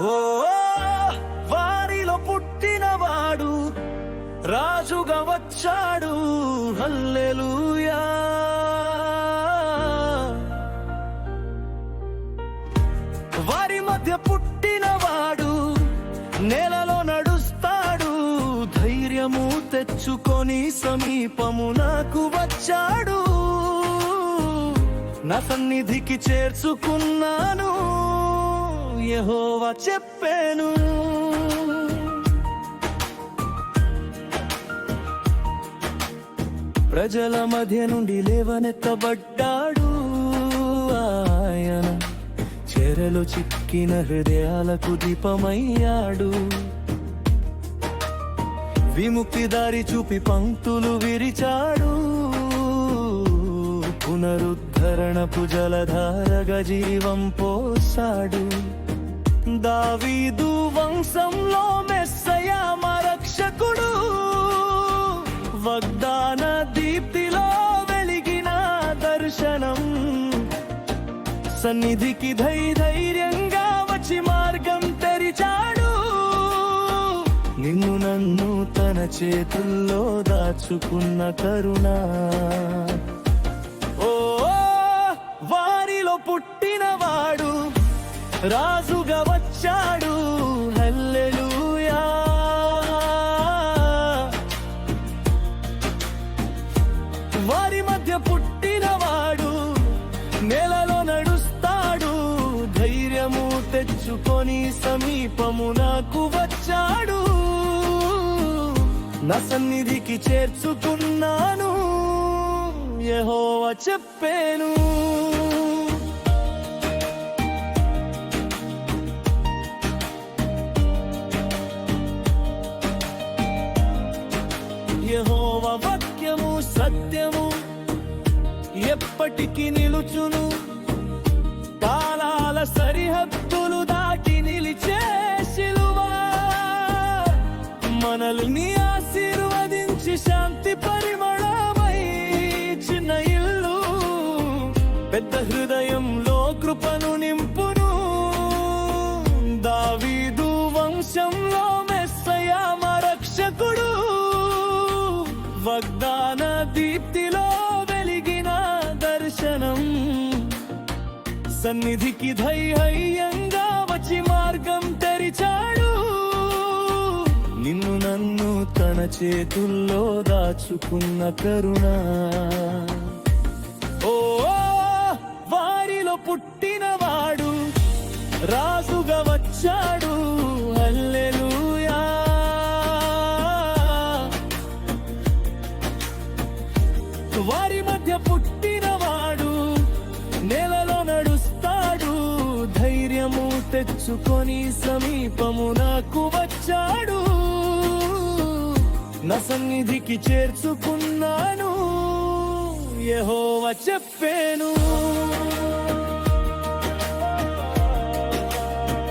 ఓ వారిలో పుట్టినవాడు రాజుగా వచ్చాడు. హల్లెలూయా. వారి మధ్య పుట్టినవాడు నేలలో నడుస్తాడు. ధైర్యము తెచ్చుకొని సమీపము నాకు వచ్చాడు. నా సన్నిధికి చేర్చుకున్నాను. యెహోవా చెప్పాను. ప్రజల మధ్య నుండి లేవనెత్తబడ్డాడు ఆయన. చెరలు చిక్కిన హృదయాలకు దీపమయ్యాడు. విముక్తి దారి చూపి పంక్తులు విరిచాడు. పునరుద్ధరణపు జలధారగా జీవం పోసాడు. దావీదు వంశంలో మెస్సయ మా రక్షకుడు వగ్దాన దీప్తిలో వెలిగిన దర్శనం. సన్నిధికి ధై ధైర్యంగా వచ్చి మార్గం తెరిచాడు. నిన్ను నన్ను తన చేతుల్లో దాచుకున్న కరుణ. ఓ వారిలో పుట్టినవాడు. రాజుగా వచ్చాడు. హల్లెలూయా. వారి మధ్య పుట్టినవాడు నేలలో నడుస్తాడు. ధైర్యము తెచ్చుకొని సమీపము నాకు వచ్చాడు. నా సన్నిధికి చేర్చుకున్నాను. యహోవ చెప్పాను. సత్యము ఎప్పటికీ నిలుచును. కాలాల సరిహద్దులు దాటి నిలిచే శిలువా. మనల్ని ఆశీర్వదించి శాంతి పరిమళమై చిన్న ఇల్లు. పెద్ద హృదయంలో కృపను నింపును. దావీదు వంశంలో మెస్సయామ రక్షకుడు. వగ్దా సన్నిధికి ధైర్యంగా వచ్చి మార్గం తెరిచాడు. నిన్ను నన్ను తన చేతుల్లో దాచుకున్న కరుణ. ఓ వారిలో పుట్టినవాడు రాజుగా వచ్చాడు. హల్లెలూయా. వారి తెచ్చుకొని సమీపము నాకు వచ్చాడు. నా సన్నిధికి చేర్చుకున్నాను. యెహోవా చెప్పాను.